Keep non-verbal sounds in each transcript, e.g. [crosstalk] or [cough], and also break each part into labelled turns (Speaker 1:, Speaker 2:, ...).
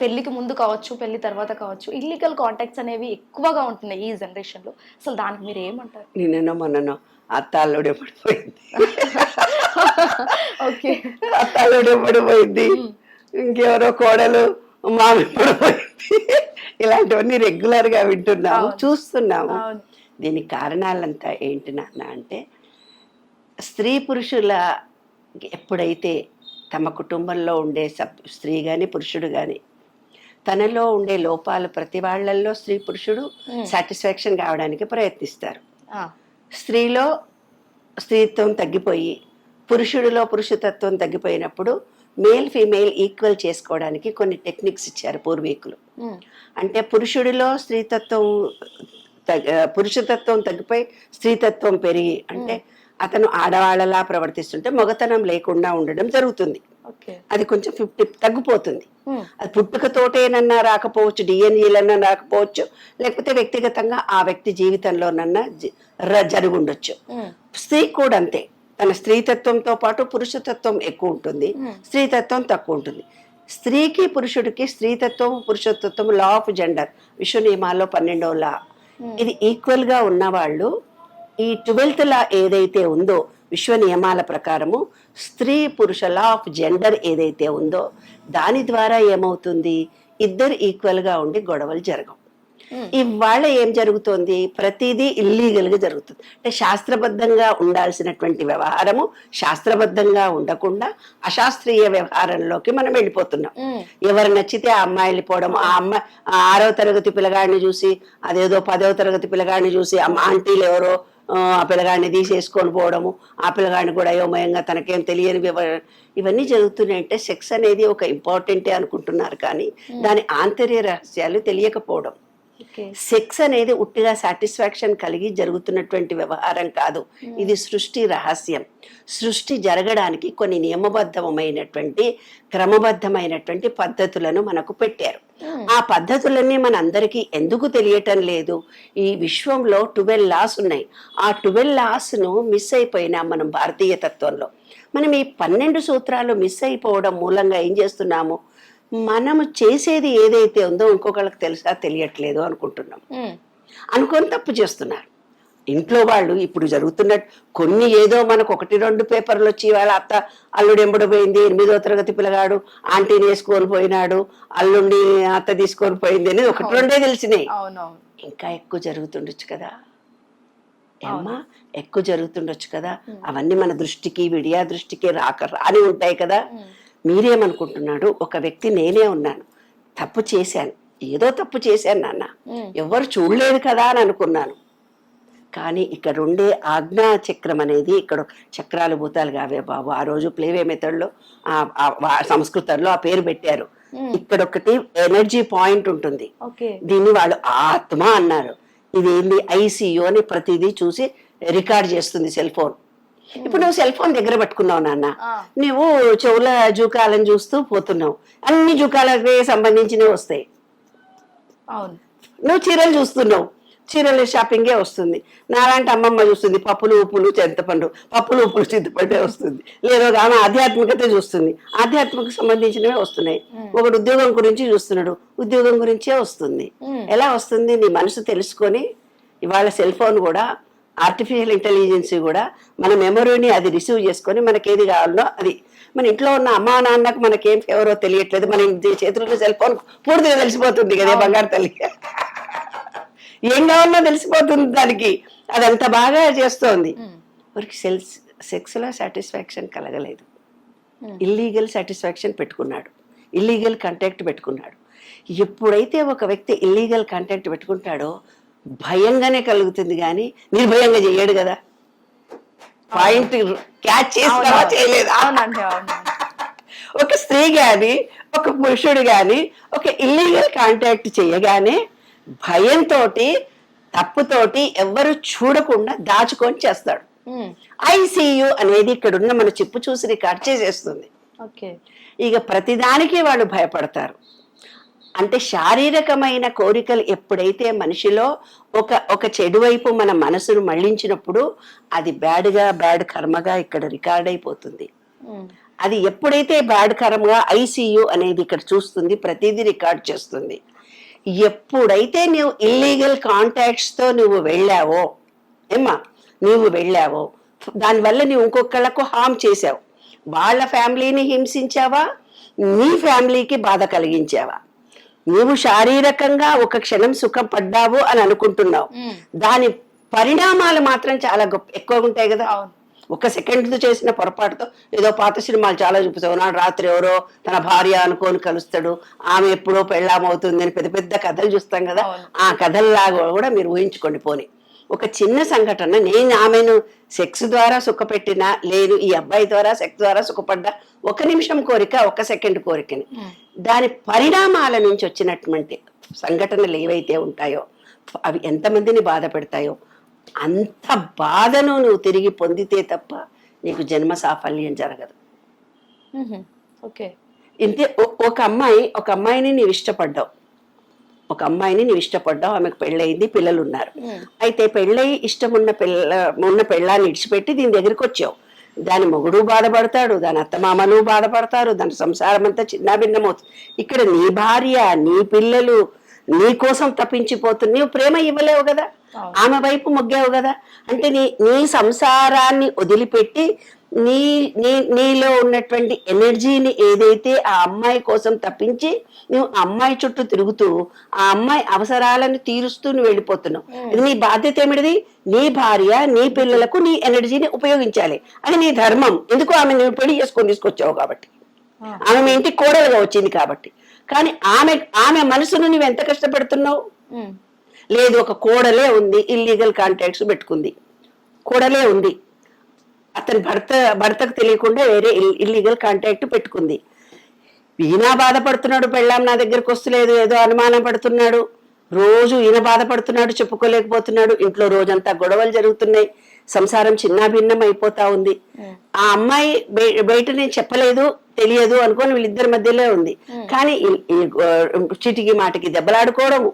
Speaker 1: పెళ్ళికి ముందు కావచ్చు పెళ్ళి తర్వాత కావచ్చు ఇల్లీగల్ కాంటాక్ట్స్ అనేవి ఎక్కువగా ఉంటున్నాయి ఈ జనరేషన్లో. అసలు దానికి మీరు ఏమంటారు?
Speaker 2: నిన్ననో మొన్ననో అత్త అల్లుడు ఎప్పుడు పోయింది
Speaker 1: ఓకే.
Speaker 2: అత్త అల్లుడు ఎప్పుడు పోయింది ఇంకెవరో కోడలు మామి ఎప్పుడు పోయింది ఇలాంటివన్నీ రెగ్యులర్గా వింటున్నాము. చూస్తున్నాము. దీనికి కారణాలంతా ఏంటి నాన్న అంటే స్త్రీ పురుషుల ఎప్పుడైతే తమ కుటుంబంలో ఉండే సబ్ స్త్రీ కానీ పురుషుడు కానీ తనలో ఉండే లోపాలు ప్రతి వాళ్ళల్లో స్త్రీ పురుషుడు. సాటిస్ఫాక్షన్ కావడానికి ప్రయత్నిస్తారు. స్త్రీలో స్త్రీత్వం తగ్గిపోయి పురుషుడిలో పురుషతత్వం తగ్గిపోయినప్పుడు మేల్ ఫీమేల్ ఈక్వల్ చేసుకోవడానికి కొన్ని టెక్నిక్స్ ఇచ్చారు పూర్వీకులు. అంటే పురుషుడిలో స్త్రీతత్వం పురుషతత్వం తగ్గిపోయి స్త్రీతత్వం పెరిగి అంటే అతను ఆడవాళ్ళలా ప్రవర్తిస్తుంటే మగతనం లేకుండా ఉండడం జరుగుతుంది. అది కొంచెం ఫిఫ్టీ తగ్గిపోతుంది. అది పుట్టుకతోటేనన్నా రాకపోవచ్చు డిఎన్ఏలన్నా రాకపోవచ్చు లేకపోతే వ్యక్తిగతంగా ఆ వ్యక్తి జీవితంలోనన్నా జరుగుండొచ్చు. స్త్రీ కూడా అంతే. తన స్త్రీతత్వంతో పాటు పురుషతత్వం ఎక్కువ ఉంటుంది. స్త్రీతత్వం తక్కువ ఉంటుంది. స్త్రీకి పురుషుడికి స్త్రీతత్వం పురుషతత్వం లా ఆఫ్ జెండర్ విశ్వ నియమాల్లో పన్నెండవ లా. ఇది ఈక్వల్గా ఉన్న వాళ్ళు ఈ ట్వెల్త్ లా ఏదైతే ఉందో విశ్వ నియమాల ప్రకారము స్త్రీ పురుష లా ఆఫ్ జెండర్ ఏదైతే ఉందో దాని ద్వారా ఏమవుతుంది? ఇద్దరు ఈక్వల్గా ఉండి గొడవలు జరగవు. ఇవాళ ఏం జరుగుతోంది? ప్రతిదీ ఇల్లీగల్గా జరుగుతుంది. అంటే శాస్త్రబద్ధంగా ఉండాల్సినటువంటి వ్యవహారము శాస్త్రబద్ధంగా ఉండకుండా అశాస్త్రీయ వ్యవహారంలోకి మనం వెళ్ళిపోతున్నాం. ఎవరు నచ్చితే ఆ అమ్మాయి వెళ్ళిపోవడం ఆ అమ్మాయి ఆ ఆరవ తరగతి పిల్లగాడిని చూసి అదేదో పదవ తరగతి పిల్లగాడిని చూసి అమ్మ ఆంటీలు ఎవరో ఆ, పిల్లగాడిని తీసేసుకొని పోవడము ఆ పిల్లగాడిని కూడా అయోమయంగా తనకేం తెలియని ఇవన్నీ జరుగుతున్నాయంటే సెక్స్ అనేది ఒక ఇంపార్టెంటే అనుకుంటున్నారు కానీ దాని ఆంతర్య రహస్యాలు తెలియకపోవడం. సెక్స్ అనేది ఉట్టిగా సాటిస్ఫాక్షన్ కలిగి జరుగుతున్నటువంటి వ్యవహారం కాదు. ఇది సృష్టి రహస్యం. సృష్టి జరగడానికి కొన్ని నియమబద్ధమైనటువంటి క్రమబద్ధమైనటువంటి పద్ధతులను మనకు పెట్టారు.
Speaker 1: ఉమ్,
Speaker 2: ఆ పద్ధతులన్నీ మన అందరికీ ఎందుకు తెలియటం లేదు? ఈ విశ్వంలో ట్వెల్వ్ లాస్ ఉన్నాయి. ఆ ట్వెల్వ్ లాస్ను మిస్ అయిపోయినాం మనం భారతీయ తత్వంలో. మనం ఈ పన్నెండు సూత్రాలు మిస్ అయిపోవడం మూలంగా ఏం చేస్తున్నాము? మనము చేసేది ఏదైతే ఉందో ఇంకొకళ్ళకి తెలుసా తెలియట్లేదు అనుకుంటున్నాం. అనుకొని తప్పు చేస్తున్నారు. ఇంట్లో వాళ్ళు ఇప్పుడు జరుగుతున్నట్టు కొన్ని ఏదో మనకు ఒకటి రెండు పేపర్లు వచ్చి వాళ్ళ అత్త అల్లుడు ఎంబడిపోయింది ఎనిమిదో తరగతి పిల్లగాడు ఆంటీని వేసుకొని పోయినాడు అల్లుండి అత్త తీసుకొని పోయింది అనేది ఒకటి రెండే తెలిసినాయి. ఇంకా ఎక్కువ జరుగుతుండొచ్చు కదా. ఏమ్మా ఎక్కువ జరుగుతుండొచ్చు కదా. అవన్నీ మన దృష్టికి విడియా దృష్టికి రాక రాని ఉంటాయి కదా. మీరేమనుకుంటున్నాడు? ఒక వ్యక్తి నేనే ఉన్నాను. తప్పు చేశాను. ఏదో తప్పు చేశాను నాన్న. ఎవరు చూడలేదు కదా అని అనుకున్నాను. కానీ ఇక్కడ ఉండే ఆజ్ఞా చక్రం అనేది ఇక్కడ చక్రాలు భూతాలు కావే బాబు. ఆ రోజు ప్లేవే మెథడ్లో సంస్కృతంలో ఆ పేరు పెట్టారు. ఇక్కడ ఒకటి ఎనర్జీ పాయింట్ ఉంటుంది. దీన్ని వాళ్ళు ఆత్మ అన్నారు. ఇది ఏంది ఐసీయూ అని ప్రతిదీ చూసి రికార్డ్ చేస్తుంది సెల్ ఫోన్. ఇప్పుడు నువ్వు సెల్ ఫోన్ దగ్గర పట్టుకున్నావు నాన్న. నువ్వు చెవుల జూకాలను చూస్తూ పోతున్నావు. అన్ని జూకాలకే సంబంధించినవి వస్తాయి.
Speaker 1: అవును.
Speaker 2: నువ్వు చీరలు చూస్తున్నావు. చీరల షాపింగే వస్తుంది. నాలాంటి అమ్మమ్మ చూస్తుంది. పప్పులు ఉప్పులు చింతపండు. పప్పులు ఉప్పులు చింతపండే వస్తుంది. లేదా ఆమె ఆధ్యాత్మికత చూస్తుంది. ఆధ్యాత్మిక సంబంధించినవే వస్తున్నాయి. ఒకడు ఉద్యోగం గురించి చూస్తున్నాడు. ఉద్యోగం గురించే వస్తుంది. ఎలా వస్తుంది? నీ మనసు తెలుసుకొని ఇవాళ సెల్ ఫోన్ కూడా ఆర్టిఫిషియల్ ఇంటెలిజెన్స్ కూడా మన మెమరీని అది రిసీవ్ చేసుకొని మనకి ఏది కావాలనో అది. మన ఇంట్లో ఉన్న అమ్మా నాన్నకు మనకేం ఫేవరో తెలియట్లేదు. మన చేతుల్లో సెల్ ఫోన్ పూర్తిగా తెలిసిపోతుంది కదా బంగారు తల్లి. ఏం కావాలన్నా తెలిసిపోతుంది దానికి. అది అంత బాగా చేస్తోంది. వారికి సెల్స్ సెక్స్లో సాటిస్ఫాక్షన్ కలగలేదు. ఇల్లీగల్ సాటిస్ఫాక్షన్ పెట్టుకున్నాడు. ఇల్లీగల్ కాంటాక్ట్ పెట్టుకున్నాడు. ఎప్పుడైతే ఒక వ్యక్తి ఇల్లీగల్ కాంటాక్ట్ పెట్టుకుంటాడో భయంగానే కలుగుతుంది కానీ నిర్భయంగా చేయడు కదా. పాయింట్ క్యాచ్ చేస్తావా. చేయలేదా. ఒక స్త్రీ గాని ఒక పురుషుడు గాని ఒక ఇల్లీగల్ కాంటాక్ట్ చేయగానే భయంతో తప్పుతోటి ఎవ్వరు చూడకుండా దాచుకొని చేస్తాడు. ఐసీయు అనేది ఇక్కడ ఉన్న మన చిప్పు చూసి రికార్డ్ చేసేస్తుంది.
Speaker 1: ఓకే.
Speaker 2: ఇక ప్రతిదానికి వాళ్ళు భయపడతారు. అంటే శారీరకమైన కోరికలు ఎప్పుడైతే మనిషిలో ఒక ఒక చెడు వైపు మన మనసును మళ్ళించినప్పుడు అది బ్యాడ్గా బ్యాడ్ కర్మగా ఇక్కడ రికార్డ్ అయిపోతుంది. అది ఎప్పుడైతే బాధకరంగా ఐసీయూ అనేది ఇక్కడ చూస్తుంది ప్రతిదీ రికార్డ్ చేస్తుంది. ఎప్పుడైతే నువ్వు ఇల్లీగల్ కాంటాక్ట్స్తో నువ్వు వెళ్ళావో ఏమ్మా నువ్వు వెళ్ళావో దానివల్ల నువ్వు ఇంకొకళ్ళకు హామ్ చేసావు వాళ్ళ ఫ్యామిలీని హింసించావా? నీ ఫ్యామిలీకి బాధ కలిగించావా? నీవు శారీరకంగా ఒక క్షణం సుఖం పడ్డావు అని అనుకుంటున్నావు. దాని పరిణామాలు మాత్రం చాలా గొప్ప ఎక్కువగా ఉంటాయి కదా. ఒక సెకండ్ చేసిన పొరపాటుతో ఏదో పాత సినిమాలు చాలా చూపిస్తావు. నాడు రాత్రి ఎవరో తన భార్య అనుకోని కలుస్తాడు. ఆమె ఎప్పుడో పెళ్ళామవుతుంది అని పెద్ద పెద్ద కథలు చూస్తాం కదా. ఆ కథల్లాగా కూడా మీరు ఊహించుకోండి పోని. ఒక చిన్న సంఘటన. నేను ఆమెను సెక్స్ ద్వారా సుఖపెట్టినా లేదు ఈ అబ్బాయి ద్వారా సెక్స్ ద్వారా సుఖపడ్డా ఒక నిమిషం కోరిక ఒక సెకండ్ కోరికని. దాని పరిణామాల నుంచి వచ్చినటువంటి సంఘటనలు ఏవైతే ఉంటాయో అవి ఎంతమందిని బాధ పెడతాయో అంత బాధను నువ్వు తిరిగి పొందితే తప్ప నీకు జన్మ సాఫల్యం జరగదు.
Speaker 1: ఓకే.
Speaker 2: ఇంతే ఒక అమ్మాయి ఒక అమ్మాయిని నీవు ఇష్టపడ్డావు. ఒక అమ్మాయిని నీవు ఇష్టపడ్డావు ఆమెకు పెళ్ళయింది పిల్లలు ఉన్నారు. అయితే పెళ్ళై ఇష్టం ఉన్న పిల్ల ఉన్న పెళ్ళాన్ని ఇడిచిపెట్టి దీని దగ్గరికి వచ్చావు. దాని మొగుడు బాధపడతాడు దాని అత్తమామలు బాధపడతారు దాని సంసారం అంతా చిన్నాభిన్నమవుతుంది ఇక్కడ నీ భార్య నీ పిల్లలు నీ కోసం తప్పించిపోతుంది నీవు ప్రేమ ఇవ్వలేవు కదా. ఆమె వైపు మొగ్గావు కదా. అంటే నీ నీ సంసారాన్ని వదిలిపెట్టి నీ నీ నీలో ఉన్నటువంటి ఎనర్జీని ఏదైతే ఆ అమ్మాయి కోసం తప్పించి నువ్వు ఆ అమ్మాయి చుట్టూ తిరుగుతూ ఆ అమ్మాయి అవసరాలను తీరుస్తూ నువ్వు వెళ్ళిపోతున్నావు. ఇది నీ బాధ్యత ఏమిటిది? నీ భార్య నీ పిల్లలకు నీ ఎనర్జీని ఉపయోగించాలి. అది నీ ధర్మం. ఎందుకు ఆమె నువ్వు పెళ్ళి చేసుకొని తీసుకొచ్చావు కాబట్టి. ఆమె మీ ఇంటికి కోడలుగా వచ్చింది కాబట్టి. కానీ ఆమె ఆమె మనసును నువ్వు ఎంత కష్టపెడుతున్నావు. లేదు ఒక కోడలే ఉంది ఇల్లీగల్ కాంటాక్ట్స్ పెట్టుకుంది. కోడలే ఉంది. అతని భర్త భర్తకు తెలియకుండా వేరే ఇల్లీగల్ కాంటాక్ట్ పెట్టుకుంది. ఈయన బాధపడుతున్నాడు పెళ్ళాం నా దగ్గరకు వస్తలేదు ఏదో అనుమానం పడుతున్నాడు. రోజు ఈయన బాధపడుతున్నాడు చెప్పుకోలేకపోతున్నాడు. ఇంట్లో రోజంతా గొడవలు జరుగుతున్నాయి. సంసారం చిన్నాభిన్నం అయిపోతా ఉంది. ఆ అమ్మాయి బయ- బయట నేను చెప్పలేదు తెలియదు అనుకొని వీళ్ళిద్దరి మధ్యలో ఉంది. కానీ చిటికి మాటికి దెబ్బలాడుకోవడము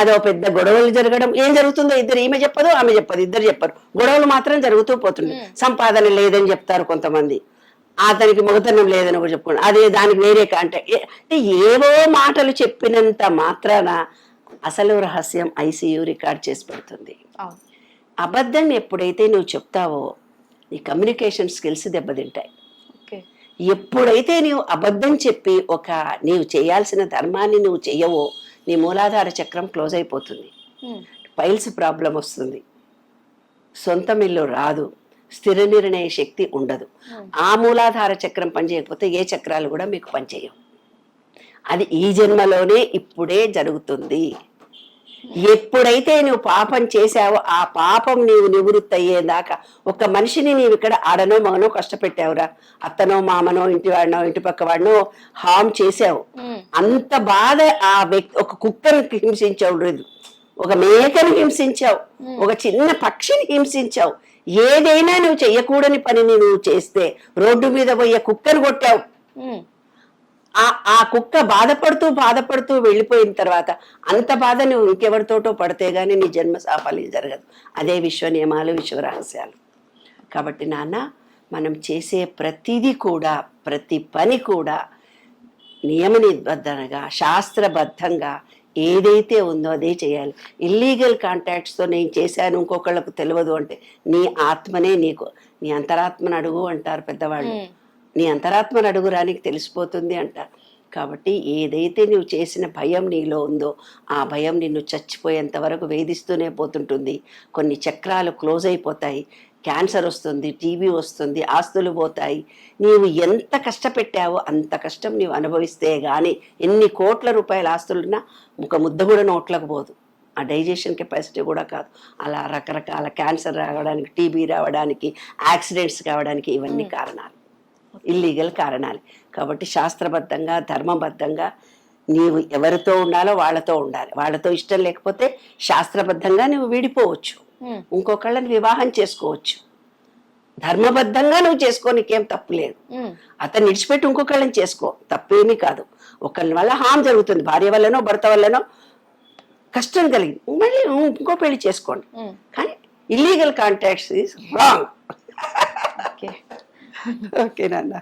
Speaker 2: అదో పెద్ద గొడవలు జరగడం ఏం జరుగుతుందో ఇద్దరు ఈమె చెప్పదు ఆమె చెప్పదు ఇద్దరు చెప్పరు. గొడవలు మాత్రం జరుగుతూ పోతుంది సంపాదన లేదని చెప్తారు కొంతమంది. అతనికి మొగతనం లేదని కూడా చెప్పుకోండి. అదే దానికి వేరే అంటే ఏవో మాటలు చెప్పినంత మాత్రాన అసలు రహస్యం ఐసీయూ రికార్డ్ చేసి పెడుతుంది. అబద్ధం ఎప్పుడైతే నువ్వు చెప్తావో నీ కమ్యూనికేషన్ స్కిల్స్ దెబ్బతింటాయి. ఎప్పుడైతే నీవు అబద్ధం చెప్పి ఒక నీవు చేయాల్సిన ధర్మాన్ని నువ్వు చెయ్యవో నీ మూలాధార చక్రం క్లోజ్ అయిపోతుంది. పైల్స్ ప్రాబ్లం వస్తుంది. సొంత ఇల్లు రాదు. స్థిర నిర్ణయ శక్తి ఉండదు. ఆ మూలాధార చక్రం పనిచేయకపోతే ఏ చక్రాలు కూడా మీకు పనిచేయవు అది ఈ జన్మలోనే ఇప్పుడే జరుగుతుంది. ఎప్పుడైతే నువ్వు పాపం చేశావో ఆ పాపం నీవు నివృత్తి అయ్యేదాకా ఒక మనిషిని నీవు ఇక్కడ ఆడనో మగనో కష్టపెట్టావురా. అత్తనో మామనో ఇంటి వాడినో ఇంటి పక్క వాడినో హామ్ చేసావు. అంత బాధ ఆ వ్యక్తి ఒక కుక్కను హింసించావు లేదు ఒక మేకను హింసించావు. ఒక చిన్న పక్షిని హింసించావు. ఏదైనా నువ్వు చెయ్యకూడని పనిని నువ్వు చేస్తే రోడ్డు మీద పోయే కుక్కను కొట్టావు. ఆ ఆ కుక్క బాధపడుతూ బాధపడుతూ వెళ్ళిపోయిన తర్వాత అంత బాధ నువ్వు ఇంకెవరితోటో పడితే గానీ నీ జన్మ సాఫల్యం జరగదు. అదే విశ్వ నియమాలు విశ్వ రహస్యాలు. కాబట్టి నాన్న మనం చేసే ప్రతిదీ కూడా ప్రతి పని కూడా నియమ నిబద్ధనగా శాస్త్రబద్ధంగా ఏదైతే ఉందో అదే చేయాలి. ఇల్లీగల్ కాంటాక్ట్స్తో నేను చేశాను ఇంకొకళ్ళకు తెలియదు అంటే నీ ఆత్మనే నీకు నీ అంతరాత్మను అడుగు అంటారు పెద్దవాళ్ళు. నీ అంతరాత్మను అడుగురానికి తెలిసిపోతుంది అంట. కాబట్టి ఏదైతే నువ్వు చేసిన భయం నీలో ఉందో ఆ భయం నిన్ను చచ్చిపోయేంత వరకు వేధిస్తూనే పోతుంటుంది. కొన్ని చక్రాలు క్లోజ్ అయిపోతాయి. క్యాన్సర్ వస్తుంది టీబీ వస్తుంది ఆస్తులు పోతాయి. నీవు ఎంత కష్టపెట్టావో అంత కష్టం నీవు అనుభవిస్తే గాని ఎన్ని కోట్ల రూపాయల ఆస్తులున్నా ఒక ముద్ద కూడా నోట్లకు పోదు. ఆ డైజెషన్ కెపాసిటీ కూడా కాదు. అలా రకరకాల క్యాన్సర్ రావడానికి టీబీ రావడానికి యాక్సిడెంట్స్ కావడానికి ఇవన్నీ కారణాలు. ఇల్లీగల్ కారణాలు. కాబట్టి శాస్త్రబద్ధంగా ధర్మబద్ధంగా నీవు ఎవరితో ఉండాలో వాళ్ళతో ఉండాలి. వాళ్ళతో ఇష్టం లేకపోతే శాస్త్రబద్ధంగా నువ్వు విడిపోవచ్చు. ఇంకొకళ్ళని వివాహం చేసుకోవచ్చు. ధర్మబద్ధంగా నువ్వు చేసుకో నీకేం తప్పు లేదు.
Speaker 1: మ్మ్.
Speaker 2: అతన్ని విడిచిపెట్టి ఇంకొకళ్ళని చేసుకో. తప్పేమీ కాదు. ఒకళ్ళ వల్ల హామ్ జరుగుతుంది. భార్య వల్లనో భర్త వల్లనో కష్టం కలిగింది. మళ్ళీ ఇంకో పెళ్ళి చేసుకోండి. కానీ illegal contacts is wrong
Speaker 1: okay. [laughs]
Speaker 2: Okay నాన్న